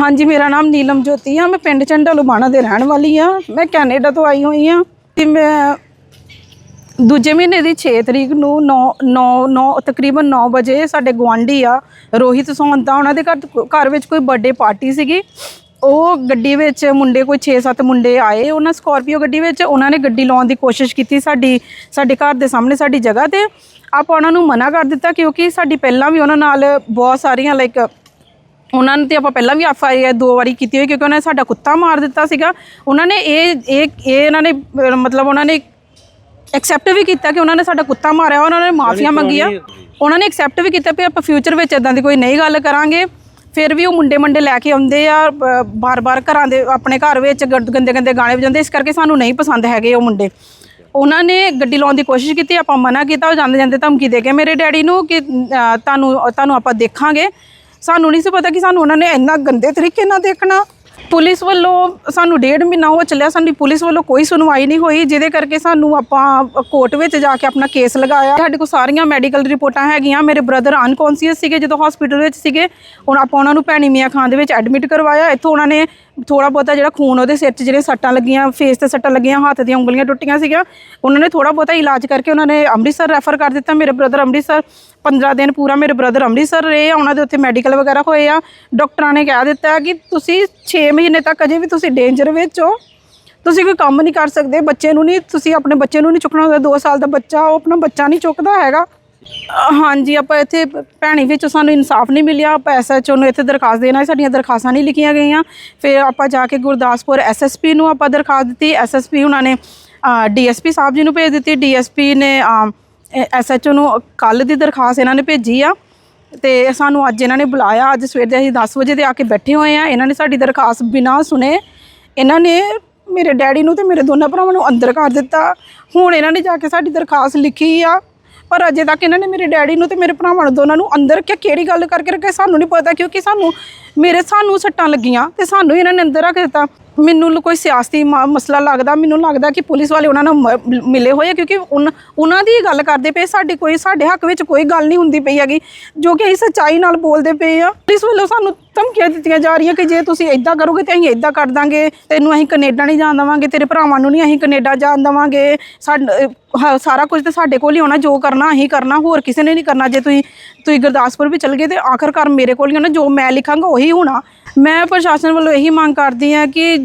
ਹਾਂਜੀ, ਮੇਰਾ ਨਾਮ ਨੀਲਮ ਜੋਤੀ ਆ। ਮੈਂ ਪਿੰਡ ਝੰਡਾ ਲੁਬਾਣਾ ਦੇ ਰਹਿਣ ਵਾਲੀ ਆ। ਮੈਂ ਕੈਨੇਡਾ ਤੋਂ ਆਈ ਹੋਈ ਆ ਤੇ ਮੈਂ ਦੂਜੇ ਮਹੀਨੇ ਦੀ 6 ਤਰੀਕ ਨੂੰ 9 9 9 ਤਕਰੀਬਨ 9 ਵਜੇ ਸਾਡੇ ਗਵਾਂਢੀ ਆ, ਰੋਹਿਤ ਸੌਂਦਾ ਉਹਨਾਂ ਦੇ ਘਰ ਘਰ ਵਿੱਚ ਕੋਈ ਬਰਥਡੇ ਪਾਰਟੀ ਸੀਗੀ। ਉਹ ਗੱਡੀ ਵਿੱਚ ਮੁੰਡੇ, ਕੋਈ 6-7 ਮੁੰਡੇ ਆਏ। ਉਹਨਾਂ ਸਕਾਰਪੀਓ ਗੱਡੀ ਵਿੱਚ ਉਹਨਾਂ ਨੇ ਗੱਡੀ ਲਾਉਣ ਦੀ ਕੋਸ਼ਿਸ਼ ਕੀਤੀ ਸਾਡੀ, ਸਾਡੇ ਘਰ ਦੇ ਸਾਹਮਣੇ ਸਾਡੀ ਜਗ੍ਹਾ ਤੇ। ਆਪਾਂ ਉਹਨਾਂ ਨੂੰ ਮਨਾ ਕਰ ਦਿੱਤਾ ਕਿਉਂਕਿ ਸਾਡੀ ਪਹਿਲਾਂ ਵੀ ਉਹਨਾਂ ਨਾਲ ਬਹੁਤ ਸਾਰੀਆਂ ਲਾਈਕ ਉਹਨਾਂ ਨੇ ਤੇ ਆਪਾਂ ਪਹਿਲਾਂ ਵੀ ਐਫ ਆਈ ਆਰ ਦੋ ਵਾਰੀ ਕੀਤੀ ਹੋਈ ਕਿਉਂਕਿ ਉਹਨਾਂ ਨੇ ਸਾਡਾ ਕੁੱਤਾ ਮਾਰ ਦਿੱਤਾ ਸੀਗਾ। ਉਹਨਾਂ ਨੇ ਇਹ ਇਹ ਇਹ ਇਹਨਾਂ ਨੇ ਅਹ ਮਤਲਬ ਉਹਨਾਂ ਨੇ ਐਕਸੈਪਟ ਵੀ ਕੀਤਾ ਕਿ ਉਹਨਾਂ ਨੇ ਸਾਡਾ ਕੁੱਤਾ ਮਾਰਿਆ ਉਹਨਾਂ ਨੇ ਮਾਫੀਆਂ ਮੰਗੀਆਂ। ਉਹਨਾਂ ਨੇ ਐਕਸੈਪਟ ਵੀ ਕੀਤਾ ਵੀ ਆਪਾਂ ਫਿਊਚਰ ਵਿੱਚ ਇਦਾਂ ਦੀ ਕੋਈ ਨਹੀਂ ਗੱਲ ਕਰਾਂਗੇ। ਫਿਰ ਵੀ ਉਹ ਮੁੰਡੇ ਮੰਡੇ ਲੈ ਕੇ ਆਉਂਦੇ ਆ ਬਾਰ-ਬਾਰ ਘਰਾਂ ਦੇ ਆਪਣੇ ਘਰ ਵਿੱਚ ਗੰਦੇ ਗੰਦੇ ਗਾਣੇ ਵਜਾਉਂਦੇ ਇਸ ਕਰਕੇ ਸਾਨੂੰ ਨਹੀਂ ਪਸੰਦ ਹੈਗੇ ਉਹ ਮੁੰਡੇ। ਉਹਨਾਂ ਨੇ ਗੱਡੀ ਲਾਉਣ ਦੀ ਕੋਸ਼ਿਸ਼ ਕੀਤੀ ਆਪਾਂ ਮਨਾ ਕੀਤਾ ਉਹ ਜਾਂਦੇ ਜਾਂਦੇ ਧਮਕੀ ਦੇ ਕੇ ਮੇਰੇ ਡੈਡੀ ਨੂੰ ਕਿ ਤੁਹਾਨੂੰ ਤੁਹਾਨੂੰ ਆਪਾਂ ਦੇਖਾਂਗੇ। ਸਾਨੂੰ ਨਹੀਂ ਸੀ ਪਤਾ ਕਿ ਸਾਨੂੰ ਉਹਨਾਂ ਨੇ ਇੰਨਾ ਗੰਦੇ ਤਰੀਕੇ ਨਾਲ ਦੇਖਣਾ। ਪੁਲਿਸ ਵੱਲੋਂ ਸਾਨੂੰ ਡੇਢ ਮਹੀਨਾ ਹੋ ਚੱਲਿਆ, ਸਾਡੀ ਪੁਲਿਸ ਵੱਲੋਂ ਕੋਈ ਸੁਣਵਾਈ ਨਹੀਂ ਹੋਈ, ਜਿਹਦੇ ਕਰਕੇ ਸਾਨੂੰ ਆਪਾਂ ਕੋਰਟ ਵਿੱਚ ਜਾ ਕੇ ਆਪਣਾ ਕੇਸ ਲਗਾਇਆ। ਸਾਡੇ ਕੋਲ ਸਾਰੀਆਂ ਮੈਡੀਕਲ ਰਿਪੋਰਟਾਂ ਹੈਗੀਆਂ, ਮੇਰੇ ਬ੍ਰਦਰ ਅਨਕੌਂਸੀਅਸ ਸੀਗੇ ਜਦੋਂ ਹਸਪੀਟਲ ਵਿੱਚ ਸੀਗੇ, ਹੁਣ ਆਪਾਂ ਉਹਨਾਂ ਨੂੰ ਭੈਣੀ ਮੀਆਂ ਖਾਨ ਦੇ ਵਿੱਚ ਐਡਮਿਟ ਕਰਵਾਇਆ। ਇੱਥੋਂ ਉਹਨਾਂ ਨੇ ਥੋੜਾ ਬਹੁਤਾ ਜਿਹੜਾ ਖੂਨ ਉਹਦੇ ਸਿਰ 'ਚ ਜਿਹੜੇ ਸੱਟਾਂ ਲੱਗੀਆਂ ਫੇਸ ਤੇ ਸੱਟਾਂ ਲੱਗੀਆਂ, ਹੱਥ ਦੀਆਂ ਉਂਗਲੀਆਂ ਟੁੱਟੀਆਂ ਸੀਗੀਆਂ, ਉਹਨਾਂ ਨੇ ਥੋੜਾ ਬਹੁਤਾ ਇਲਾਜ ਕਰਕੇ ਉਹਨਾਂ ਨੇ ਅੰਮ੍ਰਿਤਸਰ ਰੈਫਰ ਕਰ ਦਿੱਤਾ। ਮੇਰੇ ਬ੍ਰਦਰ ਅੰਮ੍ਰਿਤਸਰ 15 ਦਿਨ ਪੂਰਾ ਮੇਰੇ ਬ੍ਰਦਰ ਅੰਮ੍ਰਿਤਸਰ ਰਹੇ ਆ, ਉਹਨਾਂ ਦੇ ਉੱਥੇ ਮੈਡੀਕਲ ਵਗੈਰਾ ਹੋਏ ਆ। ਡਾਕਟਰਾਂ ਨੇ ਕਹਿ ਦਿੱਤਾ ਕਿ ਤੁਸੀਂ 6 ਮਹੀਨੇ ਤੱਕ ਅਜੇ ਵੀ ਤੁਸੀਂ ਡੇਂਜਰ ਵਿੱਚ ਹੋ। ਤੁਸੀਂ ਕੋਈ ਕੰਮ ਨਹੀਂ ਕਰ ਸਕਦੇ, ਬੱਚੇ ਨੂੰ ਨਹੀਂ, ਤੁਸੀਂ ਆਪਣੇ ਬੱਚੇ ਨੂੰ ਨਹੀਂ ਚੁੱਕਣਾ ਹੁੰਦਾ 2 ਸਾਲ ਦਾ ਬੱਚਾ, ਉਹ ਆਪਣਾ ਬੱਚਾ ਨਹੀਂ ਚੁੱਕਦਾ ਹੈਗਾ। ਹਾਂਜੀ, ਆਪਾਂ ਇੱਥੇ ਭੈਣੀ ਵਿੱਚ ਸਾਨੂੰ ਇਨਸਾਫ ਨਹੀਂ ਮਿਲਿਆ। ਆਪਾਂ ਐਸਐਚਓ ਨੂੰ ਇੱਥੇ ਦਰਖਾਸਤ ਦੇਣਾ ਸਾਡੀਆਂ ਦਰਖਾਸਤਾਂ ਨਹੀਂ ਲਿਖੀਆਂ ਗਈਆਂ। ਫਿਰ ਆਪਾਂ ਜਾ ਕੇ ਗੁਰਦਾਸਪੁਰ ਐਸਐਸਪੀ ਨੂੰ ਆਪਾਂ ਦਰਖਾਸਤ ਦਿੱਤੀ। ਐਸਐਸਪੀ ਉਹਨਾਂ ਨੇ ਡੀਐਸਪੀ ਸਾਹਿਬ ਜੀ ਨੂੰ ਭੇਜ ਦਿੱਤੀ। ਡੀਐਸਪੀ ਨੇ ਐਸਐਚਓ ਨੂੰ ਕੱਲ ਦੀ ਦਰਖਾਸਤ ਇਹਨਾਂ ਨੇ ਭੇਜੀ ਆ। ਤੇ ਸਾਨੂੰ ਅੱਜ ਇਹਨਾਂ ਨੇ ਬੁਲਾਇਆ। ਅੱਜ ਸਵੇਰ ਦੇ ਅਸੀਂ 10 ਵਜੇ ਦੇ ਆ ਕੇ ਬੈਠੇ ਹੋਏ ਆ। ਇਹਨਾਂ ਨੇ ਸਾਡੀ ਦਰਖਾਸਤ ਬਿਨਾਂ ਸੁਨੇ ਇਹਨਾਂ ਨੇ ਮੇਰੇ ਡੈਡੀ ਨੂੰ ਤੇ ਮੇਰੇ ਦੋਨਾਂ ਭਰਾਵਾਂ ਨੂੰ ਅੰਦਰ ਕਰ ਦਿੱਤਾ। ਹੁਣ ਇਹਨਾਂ ਨੇ ਜਾ ਕੇ ਸਾਡੀ ਦਰਖਾਸਤ ਲਿਖੀ ਆ। ਪਰ ਅਜੇ ਤੱਕ ਇਹਨਾਂ ਨੇ ਮੇਰੇ ਡੈਡੀ ਨੂੰ ਤੇ ਮੇਰੇ ਭਰਾਵਾਂ ਨੂੰ ਦੋਨਾਂ ਨੂੰ ਅੰਦਰ ਕਿ ਕਿਹੜੀ ਗੱਲ ਕਰਕੇ ਰੱਖਿਆ ਸਾਨੂੰ ਨਹੀਂ ਪਤਾ ਕਿਉਂਕਿ ਸਾਨੂੰ ਮੇਰੇ ਸਾਨੂੰ ਸੱਟਾਂ ਲੱਗੀਆਂ ਤੇ ਸਾਨੂੰ ਇਹਨਾਂ ਨੇ ਅੰਦਰ ਰੱਖ ਦਿੱਤਾ। ਮੈਨੂੰ ਲ- ਕੋਈ ਸਿਆਸੀ ਮ- ਮਸਲਾ ਲੱਗਦਾ, ਮੈਨੂੰ ਲੱਗਦਾ ਕਿ ਪੁਲਿਸ ਵਾਲੇ ਉਹਨਾਂ ਨਾਲ ਮ- ਮਿਲੇ ਹੋਏ ਕਿਉਂਕਿ ਉਨ- ਉਹਨਾਂ ਦੀ ਗੱਲ ਕਰਦੇ ਪਏ। ਸਾਡੀ ਕੋਈ ਸਾਡੇ ਹੱਕ ਵਿੱਚ ਕੋਈ ਗੱਲ ਨਹੀਂ ਹੁੰਦੀ ਪਈ ਹੈਗੀ, ਜੋ ਕਿ ਅਸੀਂ ਸੱਚਾਈ ਨਾਲ ਬੋਲਦੇ ਪਏ ਆ। ਪੁਲਿਸ ਵੱਲੋਂ ਸਾਨੂੰ ਧਮਕੀਆਂ ਦਿੱਤੀਆਂ ਜਾ ਰਹੀਆਂ ਕਿ ਜੇ ਤੁਸੀਂ ਇਦਾਂ ਕਰੋਗੇ ਤੇ ਅਸੀਂ ਇਦਾਂ ਕਰ ਦਾਂਗੇ। ਤੈਨੂੰ ਅਸੀਂ ਕੈਨੇਡਾ ਨਹੀਂ ਜਾਣ ਦੇਵਾਂਗੇ, ਤੇਰੇ ਭਰਾਵਾਂ ਨੂੰ ਨਹੀਂ ਅਸੀਂ ਕੈਨੇਡਾ ਜਾਣ ਦੇਵਾਂਗੇ। ਸਾਡ- ਸਾਰਾ ਕੁਝ ਤੇ ਸਾਡੇ ਕੋਲ ਹੀ ਹੋਣਾ, ਜੋ ਕਰਨਾ ਅਸੀਂ ਕਰਨਾ, ਹੋਰ ਕਿਸੇ ਨੇ ਨਹੀਂ ਕਰਨਾ। ਜੇ ਤੁਸੀਂ ਤੁਸੀਂ ਗੁਰਦਾਸਪੁਰ ਵੀ ਚਲ ਗਏ ਤੇ ਆਖਰਕਾਰ ਮੇਰੇ ਕੋਲ ਹੀ ਹੋਣਾ, ਜੋ ਮੈਂ ਲਿਖਾਂਗਾ ਉਹੀ ਹੋਣਾ। ਮੈਂ ਪ੍ਰਸ਼ਾਸਨ ਵੱਲੋਂ ਇਹੀ ਮੰਗ ਕਰਦੀ ਹਾਂ ਕਿ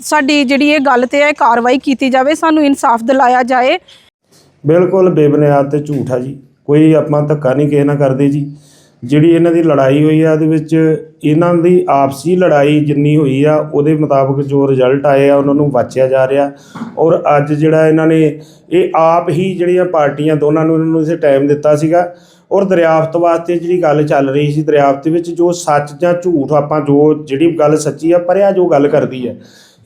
ਸਾਡੀ ਜਿਹੜੀ ਇਹ ਗੱਲ ਤੇ ਹੈ ਕਾਰਵਾਈ ਕੀਤੀ ਜਾਵੇ, ਸਾਨੂੰ ਇਨਸਾਫ ਦਿਲਾਇਆ ਜਾਏ। ਬਿਲਕੁਲ ਬੇਬੁਨਿਆਦ ਤੇ ਝੂਠ ਆ ਜੀ। ਕੋਈ ਆਪਾਂ ਧੱਕਾ ਨਹੀਂ ਕਿਸੇ ਨਾਲ ਕਰਦੇ ਜੀ। ਜਿਹੜੀ ਇਹਨਾਂ ਦੀ ਲੜਾਈ ਹੋਈ ਆ, ਉਹਦੇ ਵਿੱਚ ਇਹਨਾਂ ਦੀ ਆਪਸੀ ਲੜਾਈ ਜਿੰਨੀ ਹੋਈ ਆ, ਉਹਦੇ ਮੁਤਾਬਕ ਜੋ ਰਿਜ਼ਲਟ ਆਏ ਆ, ਉਹਨਾਂ ਨੂੰ ਵਾਚਿਆ ਜਾ ਰਿਹਾ। ਔਰ ਅੱਜ ਜਿਹੜਾ ਇਹਨਾਂ ਨੇ, ਇਹ ਆਪ ਹੀ ਜਿਹੜੀਆਂ ਪਾਰਟੀਆਂ ਦੋਨਾਂ ਨੂੰ ਇਹਨਾਂ ਨੂੰ ਇਸੇ ਟਾਈਮ ਦਿੱਤਾ ਸੀਗਾ। ਔਰ ਦਰਿਆਫਤ ਵਾਸਤੇ ਜਿਹੜੀ ਗੱਲ ਚੱਲ ਰਹੀ ਸੀ, ਦਰਿਆਫਤ ਵਿੱਚ ਜੋ ਸੱਚ ਜਾਂ ਝੂਠ ਆਪਾਂ ਜੋ ਜਿਹੜੀ ਗੱਲ ਸੱਚੀ ਆ, ਪਰਿਆ ਜੋ ਗੱਲ ਕਰਦੀ ਹੈ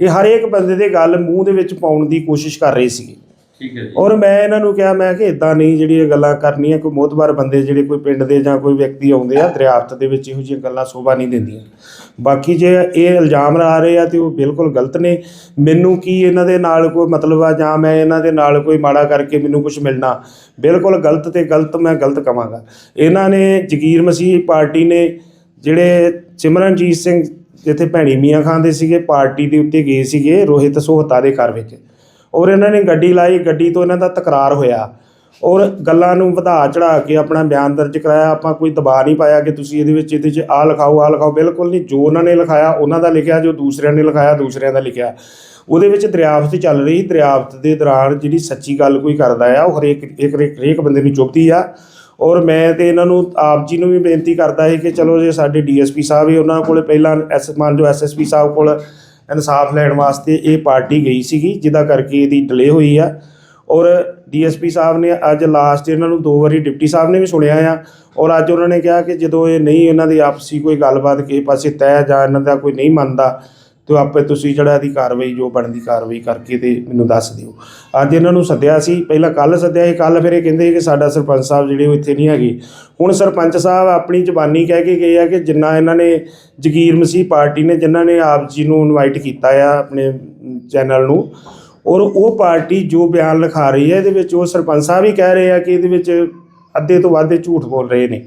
ਇਹ ਹਰੇਕ ਬੰਦੇ ਦੇ ਗੱਲ ਮੂੰਹ ਦੇ ਵਿੱਚ ਪਾਉਣ ਦੀ ਕੋਸ਼ਿਸ਼ ਕਰ ਰਹੇ ਸੀਗੇ। ਠੀਕ ਹੈ ਜੀ। ਔਰ ਮੈਂ ਇਹਨਾਂ ਨੂੰ ਕਿਹਾ, ਮੈਂ ਕਿ ਇਦਾਂ ਨਹੀਂ ਜਿਹੜੀ ਇਹ ਗੱਲਾਂ ਕਰਨੀਆਂ, ਕੋਈ ਮੋਤਬਾਰ ਬੰਦੇ ਜਿਹੜੇ ਕੋਈ ਪਿੰਡ ਦੇ ਜਾਂ ਕੋਈ ਵਿਅਕਤੀ ਆਉਂਦੇ ਆ, ਦਰਿਆਫਤ ਦੇ ਵਿੱਚ ਇਹੋ ਜਿਹੀਆਂ ਗੱਲਾਂ ਸ਼ੋਭਾ ਨਹੀਂ ਦਿੰਦੀਆਂ। ਬਾਕੀ ਜੇ ਇਹ ਇਲਜ਼ਾਮ ਲਾ ਰਹੇ ਆ ਤੇ ਉਹ ਬਿਲਕੁਲ ਗਲਤ ਨੇ। ਮੈਨੂੰ ਕੀ ਇਹਨਾਂ ਦੇ ਨਾਲ ਕੋਈ ਮਤਲਬ ਆ, ਜਾਂ ਮੈਂ ਇਹਨਾਂ ਦੇ ਨਾਲ ਕੋਈ ਮਾੜਾ ਕਰਕੇ ਮੈਨੂੰ ਕੁਝ ਮਿਲਣਾ? ਬਿਲਕੁਲ ਗਲਤ ਤੇ ਗਲਤ ਮੈਂ ਗਲਤ ਕਵਾਂਗਾ। ਇਹਨਾਂ ਨੇ ਜਗੀਰ ਮਸੀਹ ਪਾਰਟੀ ਨੇ ਜਿਹੜੇ ਸਿਮਰਨਜੀਤ ਸਿੰਘ, ਜਿੱਥੇ ਭੈਣੀ ਮੀਆਂ ਖਾਨ ਦੇ ਸੀਗੇ, ਪਾਰਟੀ ਦੇ ਉੱਤੇ ਗਏ ਸੀਗੇ ਰੋਹਿਤ ਸੋਹਤਾ ਦੇ ਘਰ ਵਿੱਚ। ਔਰ ਇਹਨਾਂ ਨੇ ਗੱਡੀ ਲਾਈ, ਗੱਡੀ ਤੋਂ ਇਹਨਾਂ ਦਾ ਤਕਰਾਰ ਹੋਇਆ। ਔਰ ਗੱਲਾਂ ਨੂੰ ਵਧਾ ਚੜਾ ਕੇ ਆਪਣਾ ਬਿਆਨ ਦਰਜ ਕਰਾਇਆ। ਆਪਾਂ ਕੋਈ ਦਬਾਅ ਨਹੀਂ ਪਾਇਆ ਕਿ ਤੁਸੀਂ ਇਹਦੇ ਵਿੱਚ, ਇਹਦੇ 'ਚ ਆ ਲਿਖਾਓ ਆ ਲਿਖਾਓ। ਬਿਲਕੁਲ ਨਹੀਂ। ਜੋ ਉਹਨਾਂ ਨੇ ਲਿਖਾਇਆ, ਉਹਨਾਂ ਦਾ ਲਿਖਿਆ, ਜੋ ਦੂਸਰਿਆਂ ਨੇ ਲਿਖਾਇਆ, ਦੂਸਰਿਆਂ ਦਾ ਲਿਖਿਆ। ਉਹਦੇ ਵਿੱਚ ਦਰਿਆਫਤ ਚੱਲ ਰਹੀ। ਦਰਿਆਫਤ ਦੇ ਦੌਰਾਨ ਜਿਹੜੀ ਸੱਚੀ ਗੱਲ ਕੋਈ ਕਰਦਾ ਆ, ਉਹ ਹਰੇਕ ਇੱਕ ਹਰੇਕ ਬੰਦੇ ਨੂੰ ਚੁੱਭਦੀ ਆ। ਔਰ ਮੈਂ ਤੇ ਇਹਨਾਂ ਨੂੰ ਆਪ ਜੀ ਨੂੰ ਵੀ ਬੇਨਤੀ ਕਰਦਾ ਹੈ ਕਿ ਚਲੋ ਜੇ ਸਾਡੇ ਡੀਐਸਪੀ ਸਾਹਿਬ ਹੀ ਉਹਨਾਂ ਕੋਲੇ ਪਹਿਲਾਂ ਐਸ, ਮੰਨ ਜੋ ਐਸਐਸਪੀ ਸਾਹਿਬ ਕੋਲ ਇਨਸਾਫ ਲੈਣ ਵਾਸਤੇ ਇਹ ਪਾਰਟੀ ਗਈ ਸੀਗੀ, ਜਿਹਦਾ ਕਰਕੇ ਇਹਦੀ ਡਿਲੇ ਹੋਈ ਆ। ਔਰ ਡੀਐਸਪੀ ਸਾਹਿਬ ਨੇ ਅੱਜ ਲਾਸਟ ਇਹਨਾਂ ਨੂੰ ਦੋ ਵਾਰੀ ਡਿਪਟੀ ਸਾਹਿਬ ਨੇ ਵੀ ਸੁਣਿਆ ਆ। ਔਰ ਅੱਜ ਉਹਨਾਂ ਨੇ ਕਿਹਾ ਕਿ ਜਦੋਂ ਇਹ ਨਹੀਂ ਇਹਨਾਂ ਦੀ ਆਪਸੀ ਕੋਈ ਗੱਲਬਾਤ ਕਿਸੇ ਪਾਸੇ ਤੈਅ ਜਾਂ ਇਹਨਾਂ ਦਾ ਕੋਈ ਨਹੀਂ ਮੰਨਦਾ ਤੇ ਆਪੇ ਤੁਸੀਂ ਜਿਹੜਾ ਇਹਦੀ ਕਾਰਵਾਈ, ਜੋ ਬਣਦੀ ਕਾਰਵਾਈ ਕਰਕੇ ਤੇ ਮੈਨੂੰ ਦੱਸ ਦਿਓ। ਅੱਜ ਇਹਨਾਂ ਨੂੰ ਸੱਦਿਆ ਸੀ, ਪਹਿਲਾਂ ਕੱਲ ਸੱਦਿਆ ਸੀ ਕੱਲ ਫਿਰ ਇਹ ਕਹਿੰਦੇ ਕਿ ਸਾਡਾ ਸਰਪੰਚ ਸਾਹਿਬ ਜਿਹੜੇ ਉਹ ਇੱਥੇ ਨਹੀਂ ਹੈਗੇ। ਹੁਣ ਸਰਪੰਚ ਸਾਹਿਬ ਆਪਣੀ ਜ਼ਬਾਨੀ ਕਹਿ ਕੇ ਗਏ ਆ ਕਿ ਜਿੰਨਾ ਇਹਨਾਂ ਨੇ ਜਗੀਰ ਮਸੀਹ ਪਾਰਟੀ ਨੇ, ਜਿਨ੍ਹਾਂ ਨੇ ਆਪ ਜੀ ਨੂੰ ਇਨਵਾਈਟ ਕੀਤਾ ਆ ਆਪਣੇ ਚੈਨਲ ਨੂੰ, ਔਰ ਉਹ ਪਾਰਟੀ ਜੋ ਬਿਆਨ ਲਿਖਾ ਰਹੀ ਹੈ ਇਹਦੇ ਵਿੱਚ ਉਹ ਸਰਪੰਚ ਸਾਹਿਬ ਹੀ ਕਹਿ ਰਹੇ ਆ ਕਿ ਇਹਦੇ ਵਿੱਚ ਅੱਧੇ ਤੋਂ ਵੱਧ ਝੂਠ ਬੋਲ ਰਹੇ ਨੇ।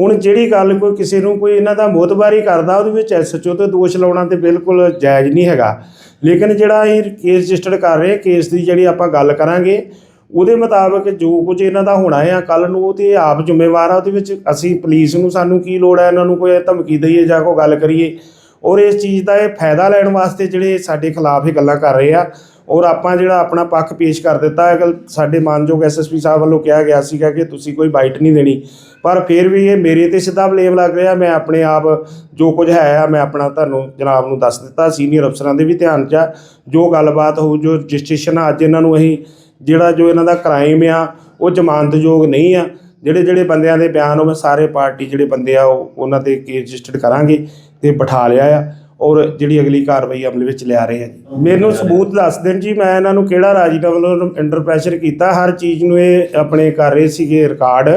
ਹੁਣ ਜਿਹੜੀ ਗੱਲ ਕੋਈ ਕਿਸੇ ਨੂੰ ਕੋਈ ਇਹਨਾਂ ਦਾ ਮੋਤਬਾਰੀ ਕਰਦਾ, ਉਹਦੇ ਵਿੱਚ ਐਸਐਚਓ ਤੇ ਦੋਸ਼ ਲਾਉਣਾ ਤੇ ਬਿਲਕੁਲ ਜਾਇਜ਼ ਨਹੀਂ ਹੈਗਾ। ਲੇਕਿਨ ਜਿਹੜਾ ਇਹ ਕੇਸ ਰਜਿਸਟਰਡ ਕਰ ਰਹੇ ਕੇਸ ਦੀ ਜਿਹੜੀ ਆਪਾਂ ਗੱਲ ਕਰਾਂਗੇ, ਉਹਦੇ ਮੁਤਾਬਕ ਜੋ ਕੁਝ ਇਹਨਾਂ ਦਾ ਹੋਣਾ ਹੈ ਕੱਲ ਨੂੰ ਉਹ ਤੇ ਆਪ ਜ਼ਿੰਮੇਵਾਰ ਆ, ਉਹਦੇ ਵਿੱਚ ਅਸੀਂ ਪੁਲਿਸ ਨੂੰ ਸਾਨੂੰ ਕੀ ਲੋੜ ਹੈ ਇਹਨਾਂ ਨੂੰ ਕੋਈ ਧਮਕੀ ਦਈਏ ਜਾਂ ਕੋਈ ਗੱਲ ਕਰੀਏ। ਔਰ ਇਸ ਚੀਜ਼ ਦਾ ਇਹ ਫਾਇਦਾ ਲੈਣ ਵਾਸਤੇ ਜਿਹੜੇ ਸਾਡੇ ਖਿਲਾਫ ਇਹ ਗੱਲਾਂ ਕਰ ਰਹੇ ਆ ਔਰ ਆਪਾਂ ਜਿਹੜਾ ਆਪਣਾ ਪੱਖ ਪੇਸ਼ ਕਰ ਦਿੱਤਾ ਅਗਲ ਸਾਡੇ ਮਾਨਯੋਗ ਐਸਐਸਪੀ ਸਾਹਿਬ ਵੱਲੋਂ ਕਿਹਾ ਗਿਆ ਸੀਗਾ ਕਿ ਤੁਸੀਂ ਕੋਈ ਬਾਈਟ ਨਹੀਂ ਦੇਣੀ। ਪਰ ਫਿਰ ਵੀ ਇਹ ਮੇਰੇ ਤੇ ਸਿੱਧਾ ਬਲੇਮ ਲੱਗ ਰਿਹਾ, ਮੈਂ ਆਪਣੇ ਆਪ ਜੋ ਕੁਝ ਹੈ ਆ, ਮੈਂ ਆਪਣਾ ਤੁਹਾਨੂੰ ਜਨਾਬ ਨੂੰ ਦੱਸ ਦਿੱਤਾ, ਸੀਨੀਅਰ ਅਫਸਰਾਂ ਦੇ ਵੀ ਧਿਆਨ 'ਚ ਆ। ਜੋ ਗੱਲਬਾਤ ਹੋਊ, ਜੋ ਰਜਿਸਟ੍ਰੇਸ਼ਨ ਆ, ਅੱਜ ਇਹਨਾਂ ਨੂੰ ਅਸੀਂ ਜਿਹੜਾ ਜੋ ਇਹਨਾਂ ਦਾ ਕ੍ਰਾਈਮ ਆ, ਉਹ ਜ਼ਮਾਨਤਯੋਗ ਨਹੀਂ ਆ। ਜਿਹੜੇ ਜਿਹੜੇ ਬੰਦਿਆਂ ਦੇ ਬਿਆਨ ਉਹ ਸਾਰੇ ਪਾਰਟੀ ਜਿਹੜੇ ਬੰਦੇ ਆ, ਉਹ ਉਹਨਾਂ ਤੇ ਕੇਸ ਰਜਿਸਟਰਡ ਕਰਾਂਗੇ ਤੇ ਬਿਠਾ ਲਿਆ ਆ। ਔਰ ਜਿਹੜੀ ਅਗਲੀ ਕਾਰਵਾਈ ਅਮਲ ਵਿੱਚ ਲਿਆ ਰਹੇ ਆ ਜੀ। ਮੈਨੂੰ ਸਬੂਤ ਦੱਸ ਦੇਣ ਜੀ, ਮੈਂ ਇਹਨਾਂ ਨੂੰ ਕਿਹੜਾ ਰਾਜੀਨਾਮਾ ਵੱਲੋਂ ਅੰਡਰ ਪ੍ਰੈਸ਼ਰ ਕੀਤਾ, ਹਰ ਚੀਜ਼ ਨੂੰ ਇਹ ਆਪਣੇ ਕਰ ਰਹੇ ਸੀਗੇ ਰਿਕਾਰਡ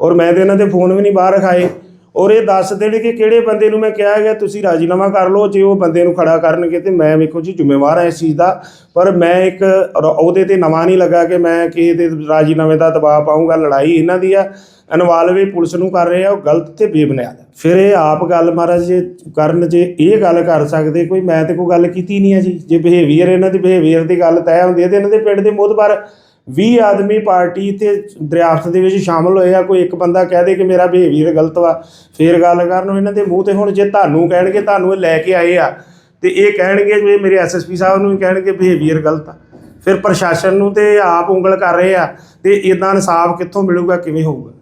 ਔਰ ਮੈਂ ਤੇ ਇਹਨਾਂ ਦੇ ਫੋਨ ਵੀ ਨਹੀਂ ਬਾਹਰ ਰਖਾਏ। ਔਰ ਇਹ ਦੱਸ ਦੇਣ ਕਿ ਕਿਹੜੇ ਬੰਦੇ ਨੂੰ ਮੈਂ ਕਿਹਾ ਗਿਆ, ਤੁਸੀਂ ਰਾਜੀਨਾਮਾ ਕਰ ਲਓ, ਜੇ ਉਹ ਬੰਦੇ ਨੂੰ ਖੜਾ ਕਰਨਗੇ ਤੇ ਮੈਂ ਵੇਖੋ ਜੀ ਜ਼ਿੰਮੇਵਾਰ ਹਾਂ ਇਸ ਚੀਜ਼ ਦਾ। ਪਰ ਮੈਂ ਇੱਕ ਰ- ਉਹਦੇ ਤੇ ਨਵਾਂ ਨਹੀਂ ਲੱਗਾ ਕਿ ਮੈਂ ਕਿਸੇ ਦੇ ਰਾਜੀਨਾਮੇ ਦਾ ਦਬਾਅ ਪਾਉਂਗਾ ਲੜਾਈ ਇਹਨਾਂ ਦੀ ਆ। ਇਨਵਾਲਵ ਇਹ ਪੁਲਿਸ ਨੂੰ ਕਰ ਰਹੇ ਆ, ਉਹ ਗਲਤ ਤੇ ਬੇਬੁਨਿਆਦ ਫਿਰ ਇਹ ਆਪ ਗੱਲ ਮਹਾਰਾਜ ਜੇ ਕਰਨ ਜੇ ਇਹ ਗੱਲ ਕਰ ਸਕਦੇ, ਕੋਈ ਮੈਂ ਤੇ ਕੋਈ ਗੱਲ ਕੀਤੀ ਨਹੀਂ ਹੈ ਜੀ। ਜੇ ਬਿਹੇਵੀਅਰ ਇਹਨਾਂ ਦੀ ਬਿਹੇਵੀਅਰ ਦੀ ਗੱਲ ਤੈਅ ਹੁੰਦੀ ਹੈ ਤੇ ਇਹਨਾਂ ਦੇ ਪਿੰਡ ਦੇ ਮੋਦਬਰ 20 ਆਦਮੀ ਪਾਰਟੀ ਤੇ ਦਰਿਆਫਤ ਦੇ ਵਿੱਚ ਸ਼ਾਮਲ ਹੋਏ ਆ, ਕੋਈ ਇੱਕ ਬੰਦਾ ਕਹਿ ਦੇ ਕਿ ਮੇਰਾ ਬਿਹੇਵੀਅਰ ਗਲਤ ਵਾ, ਫੇਰ ਗੱਲ ਕਰਨ ਇਹਨਾਂ ਦੇ ਮੂੰਹ ਤੇ ਹੁਣ ਜੇ ਤੁਹਾਨੂੰ ਕਹਿਣਗੇ, ਤੁਹਾਨੂੰ ਇਹ ਲੈ ਕੇ ਆਏ ਆ, ਤੇ ਇਹ ਕਹਿਣਗੇ ਜੇ ਮੇਰੇ ਐਸਐਸਪੀ ਸਾਹਿਬ ਨੂੰ ਵੀ ਕਹਿਣਗੇ ਬਿਹੇਵੀਅਰ ਗਲਤ ਆ। ਫਿਰ ਪ੍ਰਸ਼ਾਸਨ ਨੂੰ ਤੇ ਆਪ ਉਂਗਲ ਕਰ ਰਹੇ ਆ, ਤੇ ਇਦਾਂ ਇਨਸਾਫ ਕਿੱਥੋਂ ਮਿਲੂਗਾ, ਕਿਵੇਂ ਹੋਊਗਾ?